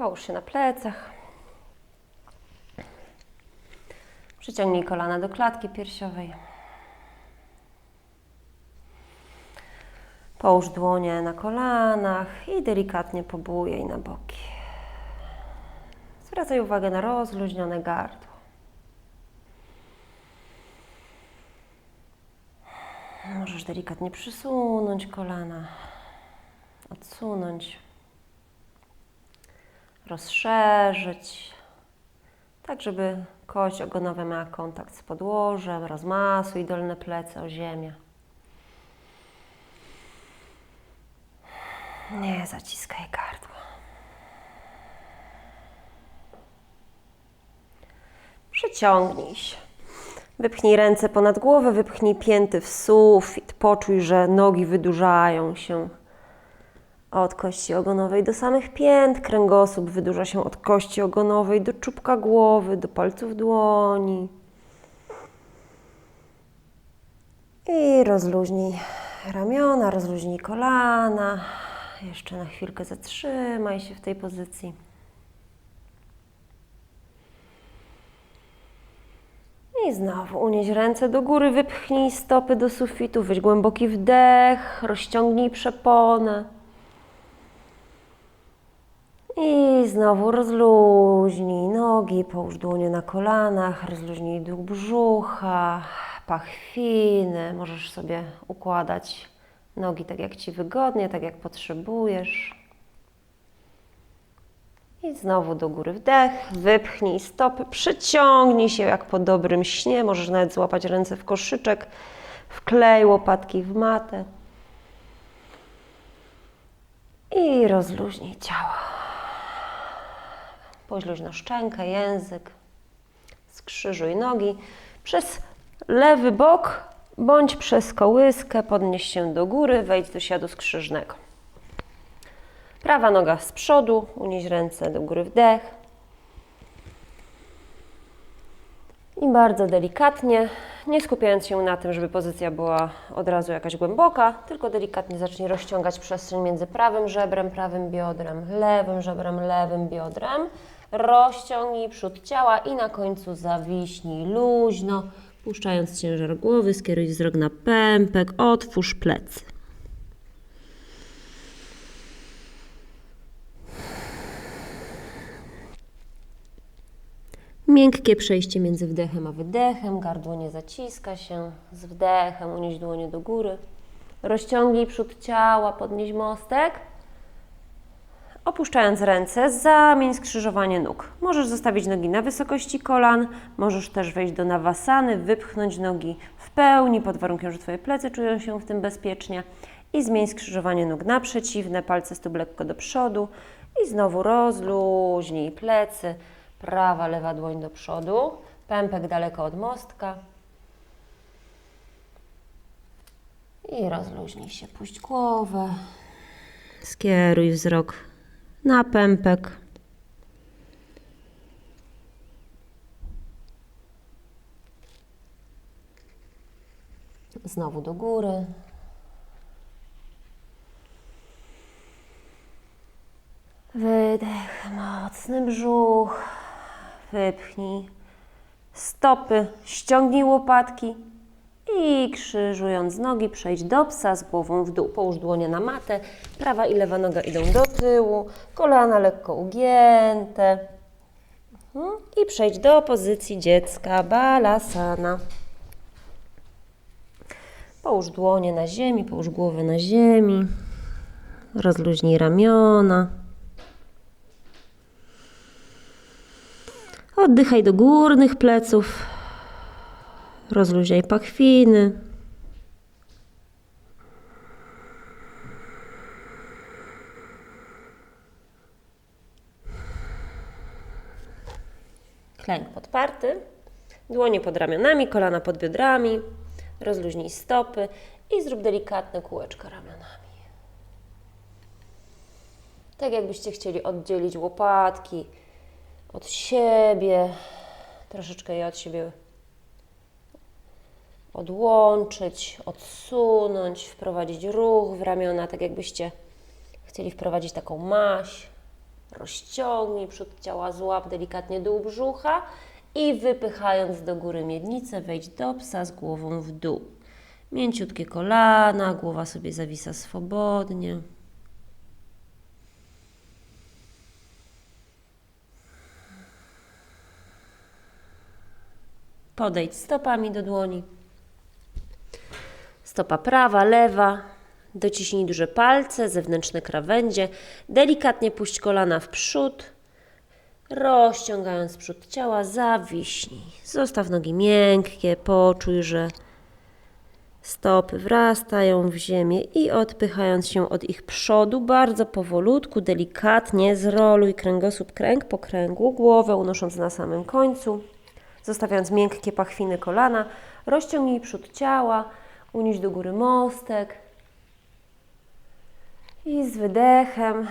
Połóż się na plecach. Przyciągnij kolana do klatki piersiowej. Połóż dłonie na kolanach i delikatnie pobujaj na boki. Zwracaj uwagę na rozluźnione gardło. Możesz delikatnie przysunąć kolana, odsunąć, rozszerzyć, tak żeby kość ogonowa miała kontakt z podłożem, rozmasuj dolne plecy o ziemię. Nie zaciskaj gardła. Przeciągnij się. Wypchnij ręce ponad głowę, wypchnij pięty w sufit. Poczuj, że nogi wydłużają się od kości ogonowej do samych pięt. Kręgosłup wydłuża się od kości ogonowej do czubka głowy, do palców dłoni. I rozluźnij ramiona, rozluźnij kolana. Jeszcze na chwilkę zatrzymaj się w tej pozycji. I znowu unieś ręce do góry, wypchnij stopy do sufitu, weź głęboki wdech, rozciągnij przeponę. I znowu rozluźnij nogi, połóż dłonie na kolanach, rozluźnij dół brzucha, pachwiny. Możesz sobie układać nogi tak jak Ci wygodnie, tak jak potrzebujesz. I znowu do góry wdech, wypchnij stopy, przyciągnij się jak po dobrym śnie. Możesz nawet złapać ręce w koszyczek, wklej łopatki w matę. I rozluźnij ciało. Poźluź szczękę, język. Skrzyżuj nogi. Przez lewy bok bądź przez kołyskę podnieś się do góry, wejdź do siadu skrzyżnego. Prawa noga z przodu, unieś ręce do góry, wdech. I bardzo delikatnie, nie skupiając się na tym, żeby pozycja była od razu jakaś głęboka, tylko delikatnie zacznij rozciągać przestrzeń między prawym żebrem, prawym biodrem, lewym żebrem, lewym biodrem. Rozciągnij przód ciała i na końcu zawiśnij luźno, puszczając ciężar głowy, skieruj wzrok na pępek, otwórz plecy. Miękkie przejście między wdechem a wydechem, gardło nie zaciska się. Z wdechem unieś dłonie do góry. Rozciągnij przód ciała, podnieś mostek. Opuszczając ręce, zamień skrzyżowanie nóg. Możesz zostawić nogi na wysokości kolan, możesz też wejść do nawasany, wypchnąć nogi w pełni, pod warunkiem, że Twoje plecy czują się w tym bezpiecznie. I zmień skrzyżowanie nóg na przeciwne, palce stóp lekko do przodu. I znowu rozluźnij plecy. Prawa, lewa dłoń do przodu, pępek daleko od mostka. I rozluźnij się, puść głowę. Skieruj wzrok na pępek. Znowu do góry. Wydech, mocny brzuch. Wypchnij stopy, ściągnij łopatki i krzyżując nogi przejdź do psa z głową w dół. Połóż dłonie na matę, prawa i lewa noga idą do tyłu, kolana lekko ugięte. Mhm. I przejdź do pozycji dziecka, balasana. Połóż dłonie na ziemi, połóż głowę na ziemi. Rozluźnij ramiona. Oddychaj do górnych pleców. Rozluźniaj pachwiny. Klęk podparty. Dłonie pod ramionami, kolana pod biodrami. Rozluźnij stopy i zrób delikatne kółeczko ramionami. Tak jakbyście chcieli oddzielić łopatki od siebie, troszeczkę je od siebie odłączyć, odsunąć, wprowadzić ruch w ramiona, tak jakbyście chcieli wprowadzić taką maść. Rozciągnij przód ciała, złap delikatnie dół brzucha i wypychając do góry miednicę, wejdź do psa z głową w dół. Mięciutkie kolana, głowa sobie zawisa swobodnie. Podejdź stopami do dłoni. Stopa prawa, lewa. Dociśnij duże palce, zewnętrzne krawędzie. Delikatnie puść kolana w przód. Rozciągając przód ciała, zawiśnij. Zostaw nogi miękkie, poczuj, że stopy wrastają w ziemię i odpychając się od ich przodu, bardzo powolutku, delikatnie zroluj kręgosłup kręg po kręgu, głowę unosząc na samym końcu, zostawiając miękkie pachwiny kolana, rozciągnij przód ciała, unieś do góry mostek i z wydechem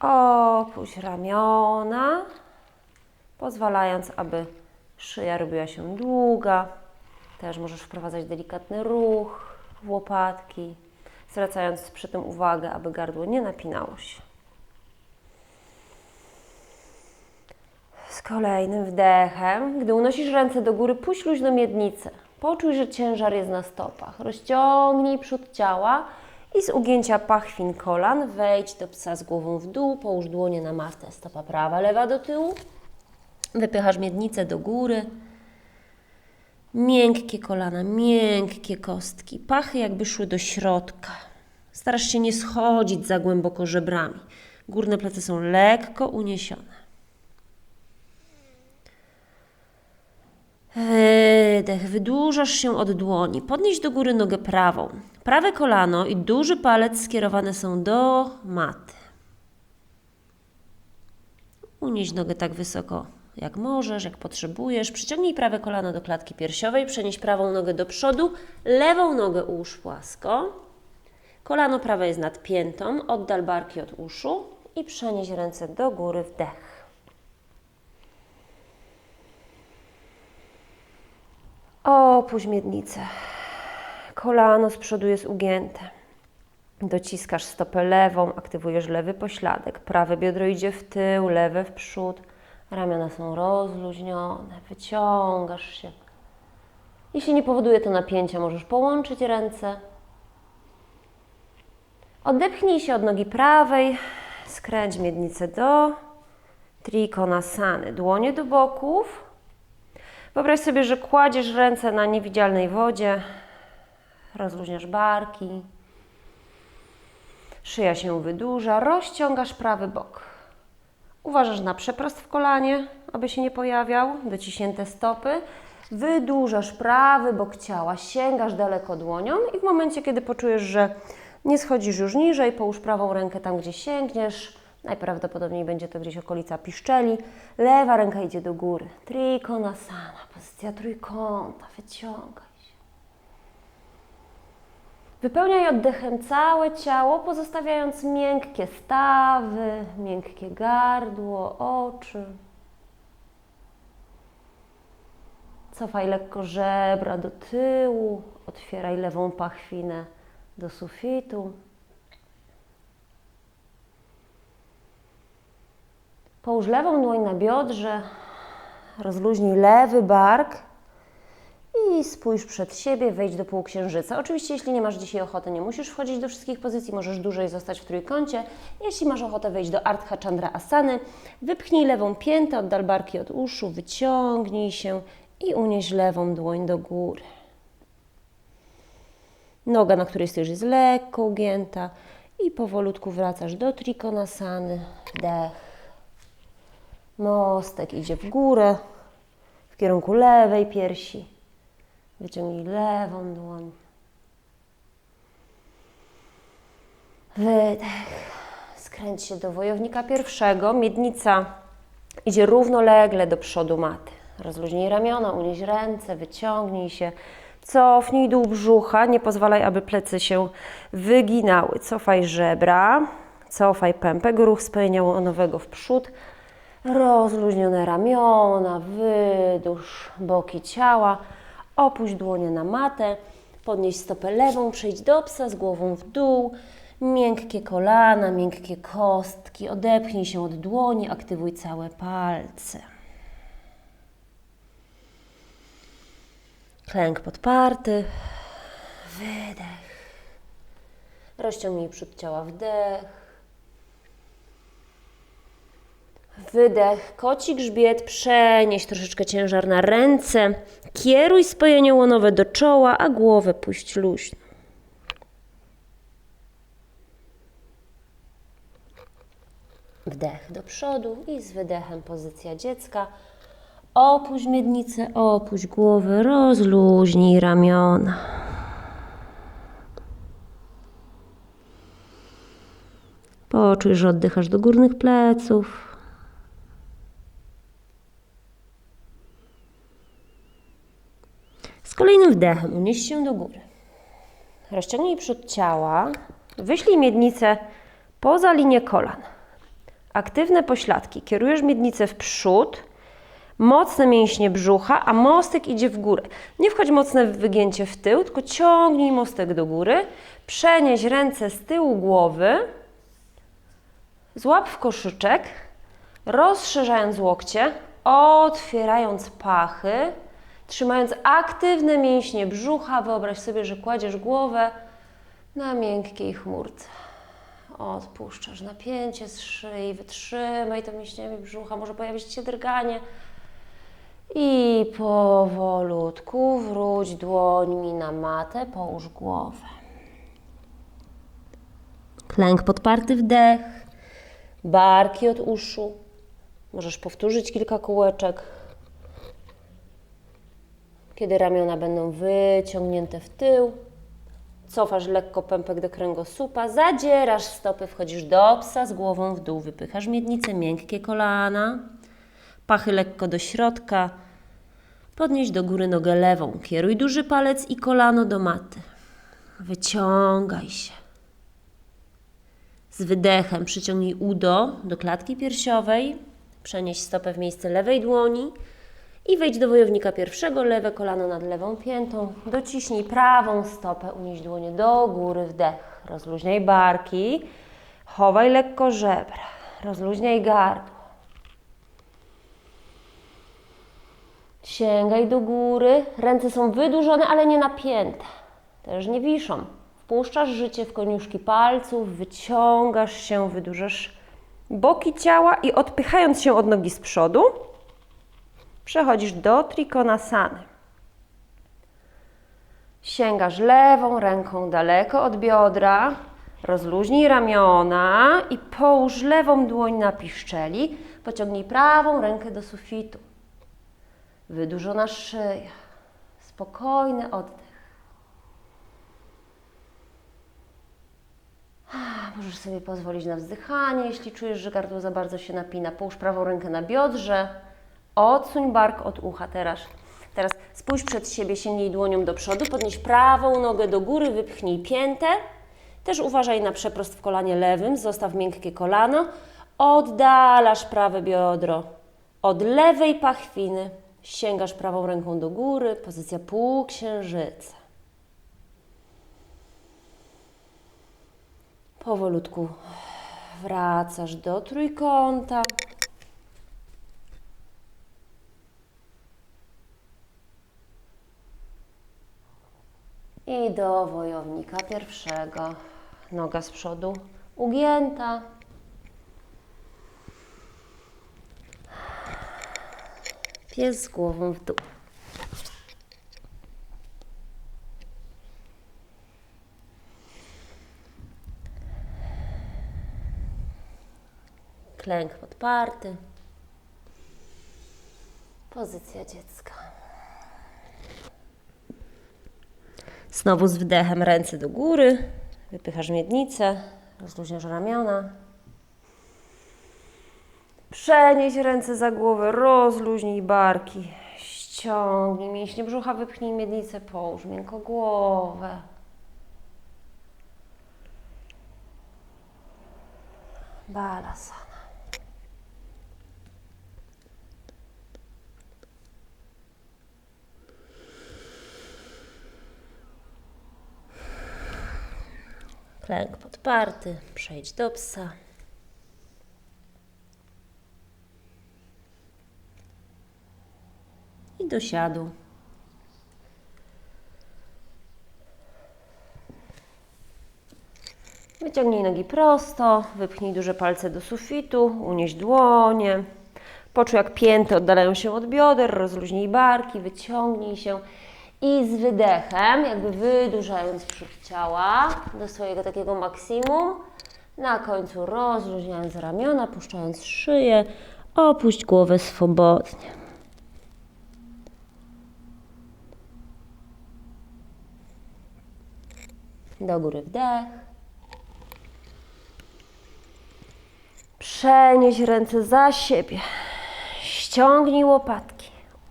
opuść ramiona, pozwalając, aby szyja robiła się długa. Też możesz wprowadzać delikatny ruch w łopatki, zwracając przy tym uwagę, aby gardło nie napinało się. Z kolejnym wdechem, gdy unosisz ręce do góry, puść luźno miednicę. Poczuj, że ciężar jest na stopach. Rozciągnij przód ciała i z ugięcia pachwin kolan wejdź do psa z głową w dół, połóż dłonie na matę. Stopa prawa, lewa do tyłu. Wypychasz miednicę do góry. Miękkie kolana, miękkie kostki, pachy jakby szły do środka. Starasz się nie schodzić za głęboko żebrami. Górne plecy są lekko uniesione. Wydech, wydłużasz się od dłoni. Podnieś do góry nogę prawą. Prawe kolano i duży palec skierowane są do maty. Unieś nogę tak wysoko, jak możesz, jak potrzebujesz. Przyciągnij prawe kolano do klatki piersiowej, przenieś prawą nogę do przodu, lewą nogę ułóż płasko. Kolano prawe jest nad piętą, oddal barki od uszu i przenieś ręce do góry, wdech. Opuść miednicę. Kolano z przodu jest ugięte. Dociskasz stopę lewą, aktywujesz lewy pośladek. Prawe biodro idzie w tył, lewe w przód. Ramiona są rozluźnione. Wyciągasz się. Jeśli nie powoduje to napięcia, możesz połączyć ręce. Odepchnij się od nogi prawej. Skręć miednicę do trikonasany. Dłonie do boków. Wyobraź sobie, że kładziesz ręce na niewidzialnej wodzie, rozluźniasz barki, szyja się wydłuża, rozciągasz prawy bok. Uważasz na przeprost w kolanie, aby się nie pojawiał, dociśnięte stopy. Wydłużasz prawy bok ciała, sięgasz daleko dłonią i w momencie, kiedy poczujesz, że nie schodzisz już niżej, połóż prawą rękę tam, gdzie sięgniesz, Najprawdopodobniej będzie to gdzieś okolica piszczeli. Lewa ręka idzie do góry. Trikonasana, pozycja trójkąta. Wyciągaj się. Wypełniaj oddechem całe ciało, pozostawiając miękkie stawy, miękkie gardło, oczy. Cofaj lekko żebra do tyłu, otwieraj lewą pachwinę do sufitu. Połóż lewą dłoń na biodrze, rozluźnij lewy bark i spójrz przed siebie, wejdź do półksiężyca. Oczywiście, jeśli nie masz dzisiaj ochoty, nie musisz wchodzić do wszystkich pozycji, możesz dłużej zostać w trójkącie. Jeśli masz ochotę wejść do Ardha Chandra Asany, wypchnij lewą piętę, oddal barki od uszu, wyciągnij się i unieś lewą dłoń do góry. Noga, na której stoisz, jest lekko ugięta i powolutku wracasz do Trikonasany. Dech. Mostek idzie w górę, w kierunku lewej piersi. Wyciągnij lewą dłoń. Wydech. Skręć się do wojownika pierwszego. Miednica idzie równolegle do przodu maty. Rozluźnij ramiona, unieś ręce, wyciągnij się. Cofnij dół brzucha, nie pozwalaj, aby plecy się wyginały. Cofaj żebra, cofaj pępek, ruch spojeniałonowego w przód. Rozluźnione ramiona, wydłuż boki ciała, opuść dłonie na matę, podnieś stopę lewą, przejdź do psa z głową w dół, Miękkie kolana, miękkie kostki. Odepchnij się od dłoni, aktywuj całe palce. Klęk podparty. Wydech. Rozciągnij przód ciała, wdech. Wydech, koci grzbiet, przenieś troszeczkę ciężar na ręce. Kieruj spojenie łonowe do czoła, a głowę puść luźno. Wdech do przodu i z wydechem pozycja dziecka. Opuść miednicę, opuść głowę, rozluźnij ramiona. Poczuj, że oddychasz do górnych pleców. Z kolejnym wdechem unieś się do góry. Rozciągnij przód ciała. Wyślij miednicę poza linię kolan. Aktywne pośladki. Kierujesz miednicę w przód. Mocne mięśnie brzucha, a mostek idzie w górę. Nie wchodź mocne wygięcie w tył, tylko ciągnij mostek do góry. Przenieś ręce z tyłu głowy. Złap w koszyczek, rozszerzając łokcie, otwierając pachy, trzymając aktywne mięśnie brzucha. Wyobraź sobie, że kładziesz głowę na miękkiej chmurce. Odpuszczasz napięcie z szyi, wytrzymaj to mięśniami brzucha, może pojawić się drganie. I powolutku wróć dłońmi na matę, połóż głowę. Klęk podparty wdech, barki od uszu. Możesz powtórzyć kilka kółeczek. Kiedy ramiona będą wyciągnięte w tył, cofasz lekko pępek do kręgosłupa, zadzierasz stopy, wchodzisz do psa z głową w dół, wypychasz miednicę, miękkie kolana, pachy lekko do środka, podnieś do góry nogę lewą, kieruj duży palec i kolano do maty. Wyciągaj się. Z wydechem przyciągnij udo do klatki piersiowej, przenieś stopę w miejsce lewej dłoni i wejdź do wojownika pierwszego, lewe kolano nad lewą piętą. Dociśnij prawą stopę, unieś dłonie do góry, wdech. Rozluźniaj barki, chowaj lekko żebra, rozluźniaj gardło. Sięgaj do góry, ręce są wydłużone, ale nie napięte. Też nie wiszą. Wpuszczasz życie w koniuszki palców, wyciągasz się, wydłużasz boki ciała i odpychając się od nogi z przodu, przechodzisz do trikonasany. Sięgasz lewą ręką daleko od biodra, rozluźnij ramiona i połóż lewą dłoń na piszczeli. Pociągnij prawą rękę do sufitu. Wydłużona szyja, spokojny oddech. Możesz sobie pozwolić na wzdychanie, jeśli czujesz, że gardło za bardzo się napina. Połóż prawą rękę na biodrze, odsuń bark od ucha teraz. Teraz spójrz przed siebie, sięgnij dłonią do przodu, podnieś prawą nogę do góry, wypchnij piętę. Też uważaj na przeprost w kolanie lewym, zostaw miękkie kolano. Oddalasz prawe biodro od lewej pachwiny. Sięgasz prawą ręką do góry, pozycja półksiężyca. Powolutku wracasz do trójkąta. I do wojownika pierwszego. Noga z przodu ugięta. Pies z głową w dół. Klęk podparty. Pozycja dziecka. Znowu z wdechem ręce do góry. Wypychasz miednicę, rozluźniasz ramiona. Przenieś ręce za głowę, rozluźnij barki. Ściągnij mięśnie brzucha, wypchnij miednicę, połóż miękko głowę. Balasana. Klęk podparty, przejdź do psa. I do siadu. Wyciągnij nogi prosto, wypchnij duże palce do sufitu, unieś dłonie. Poczuj jak pięty oddalają się od bioder, rozluźnij barki, wyciągnij się i z wydechem, jakby wydłużając przód ciała do swojego takiego maksimum, na końcu rozluźniając ramiona, puszczając szyję, opuść głowę swobodnie. Do góry wdech. Przenieś ręce za siebie. Ściągnij łopatki.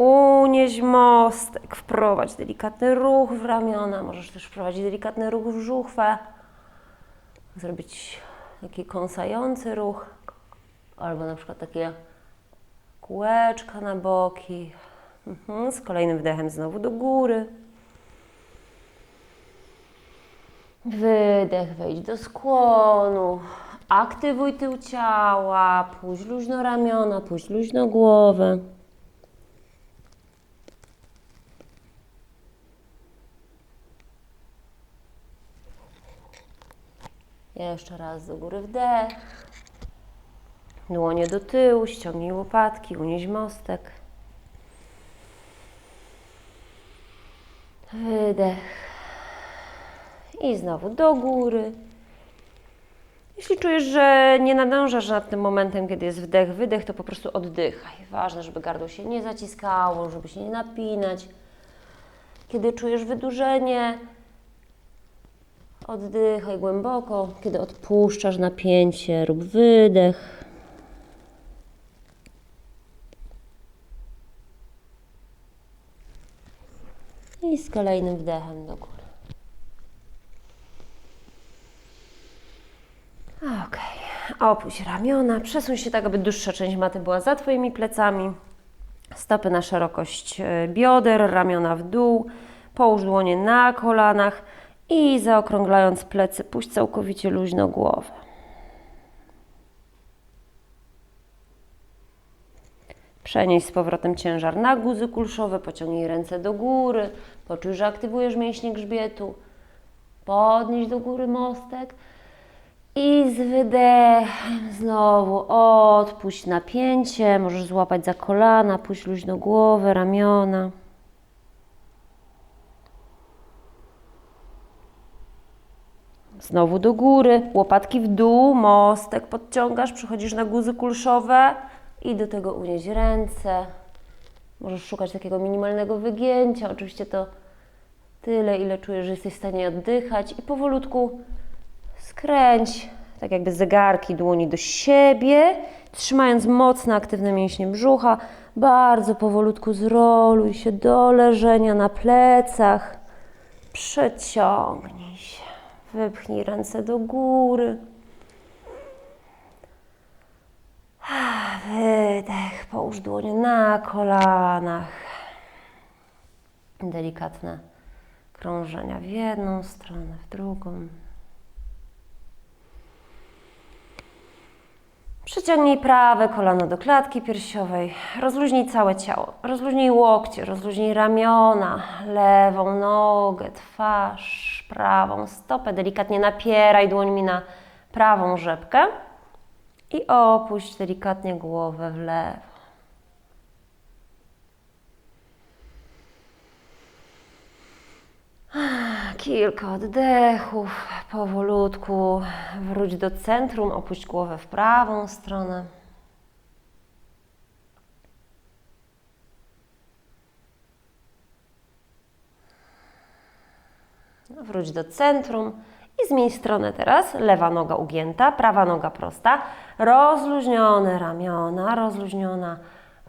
Unieś mostek. Wprowadź delikatny ruch w ramiona. Możesz też wprowadzić delikatny ruch w żuchwę. Zrobić taki kąsający ruch. Albo na przykład takie kółeczka na boki. Mhm. Z kolejnym wdechem znowu do góry. Wydech, wejdź do skłonu. Aktywuj tył ciała, puść luźno ramiona, puść luźno głowę. Jeszcze raz do góry wdech. Dłonie do tyłu, ściągnij łopatki, unieś mostek. Wydech. I znowu do góry. Jeśli czujesz, że nie nadążasz nad tym momentem, kiedy jest wdech, wydech, to po prostu oddychaj. Ważne, żeby gardło się nie zaciskało, żeby się nie napinać. Kiedy czujesz wydłużenie, oddychaj głęboko. Kiedy odpuszczasz napięcie, rób wydech. I z kolejnym wdechem do góry. Okej, opuść ramiona, przesuń się tak, aby dłuższa część maty była za Twoimi plecami. Stopy na szerokość e, bioder, ramiona w dół. Połóż dłonie na kolanach i zaokrąglając plecy, puść całkowicie luźno głowę. Przenieś z powrotem ciężar na guzy kulszowe, pociągnij ręce do góry, poczuj, że aktywujesz mięśnie grzbietu. Podnieś do góry mostek. I z wydechem znowu odpuść napięcie, możesz złapać za kolana, puść luźno głowę, ramiona. Znowu do góry, łopatki w dół, mostek podciągasz, przechodzisz na guzy kulszowe i do tego unieść ręce. Możesz szukać takiego minimalnego wygięcia, oczywiście to tyle, ile czujesz, że jesteś w stanie oddychać i powolutku Skręć, tak jakby zegarki dłoni do siebie, trzymając mocno aktywne mięśnie brzucha. Bardzo powolutku zroluj się do leżenia na plecach. Przeciągnij się. Wypchnij ręce do góry. Wydech. Połóż dłonie na kolanach. Delikatne krążenia w jedną stronę, w drugą. Przyciągnij prawe kolano do klatki piersiowej. Rozluźnij całe ciało. Rozluźnij łokcie, rozluźnij ramiona, lewą nogę, twarz, prawą stopę. Delikatnie napieraj dłońmi na prawą rzepkę i opuść delikatnie głowę w lewo. Kilka oddechów, powolutku wróć do centrum, opuść głowę w prawą stronę. Wróć do centrum i zmień stronę teraz. Lewa noga ugięta, prawa noga prosta. Rozluźnione ramiona, rozluźniona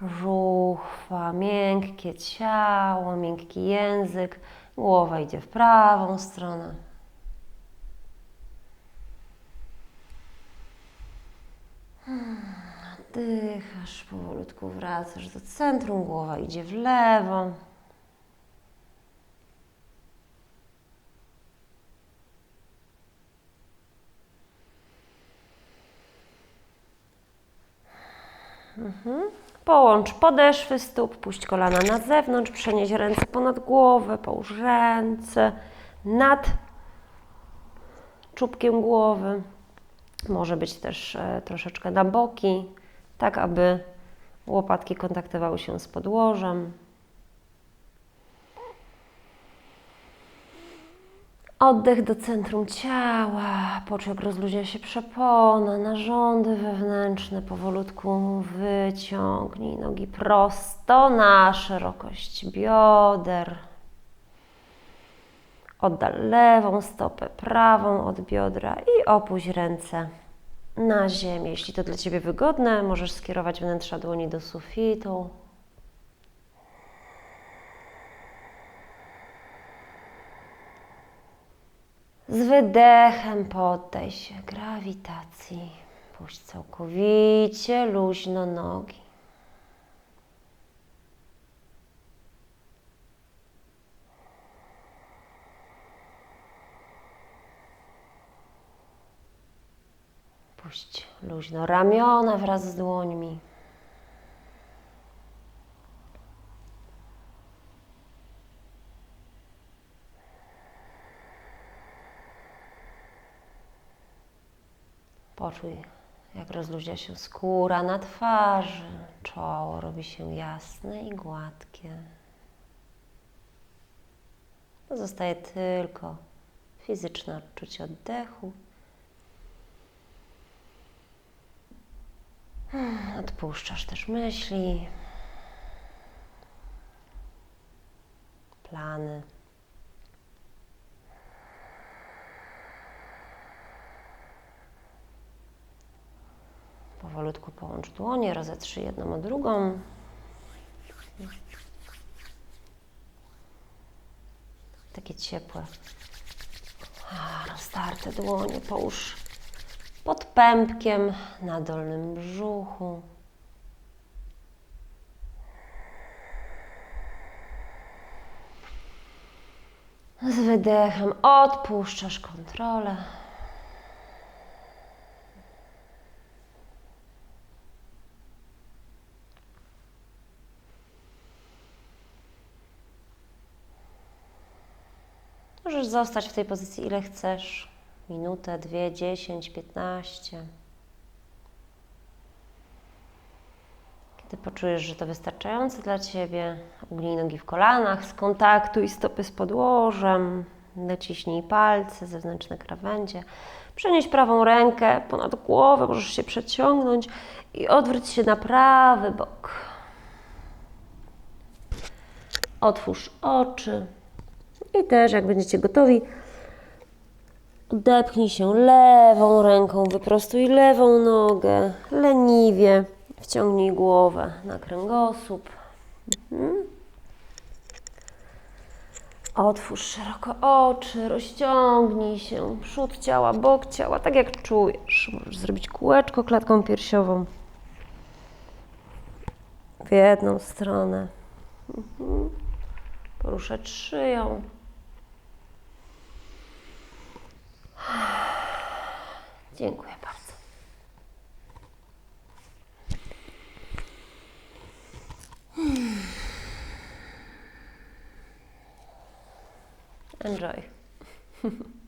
żuchwa, miękkie ciało, miękki język. Głowa idzie w prawą stronę. Oddychasz, powolutku wracasz do centrum, głowa idzie w lewo. Połącz podeszwy stóp, puść kolana na zewnątrz, przenieś ręce ponad głowę, połóż ręce nad czubkiem głowy. Może być też e, troszeczkę na boki, tak aby łopatki kontaktowały się z podłożem. Oddech do centrum ciała, poczuj jak rozluźnia się przepona, narządy wewnętrzne, powolutku wyciągnij nogi prosto na szerokość bioder. Oddal lewą stopę, prawą od biodra i opuść ręce na ziemię. Jeśli to dla Ciebie wygodne, możesz skierować wnętrza dłoni do sufitu. Z wydechem poddaj się grawitacji. Puść całkowicie luźno nogi. Puść luźno ramiona wraz z dłońmi. Poczuj, jak rozluźnia się skóra na twarzy, czoło robi się jasne i gładkie. Pozostaje tylko fizyczne odczucie oddechu. Odpuszczasz też myśli, plany. Powolutku połącz dłonie, rozetrzyj jedną o drugą. Takie ciepłe. Roztarte dłonie połóż pod pępkiem na dolnym brzuchu. Z wydechem odpuszczasz kontrolę. Możesz zostać w tej pozycji ile chcesz. Minutę, dwie, dziesięć, piętnaście. Kiedy poczujesz, że to wystarczające dla Ciebie, ugnij nogi w kolanach, skontaktuj stopy z podłożem, dociśnij palce, zewnętrzne krawędzie. Przenieś prawą rękę ponad głowę, możesz się przeciągnąć i odwróć się na prawy bok. Otwórz oczy. I też, jak będziecie gotowi, odepchnij się lewą ręką, wyprostuj lewą nogę, leniwie wciągnij głowę na kręgosłup. Mhm. Otwórz szeroko oczy, rozciągnij się, przód ciała, bok ciała, tak jak czujesz. Możesz zrobić kółeczko klatką piersiową w jedną stronę. Mhm. Poruszać szyją. Dziękuję bardzo. Enjoy.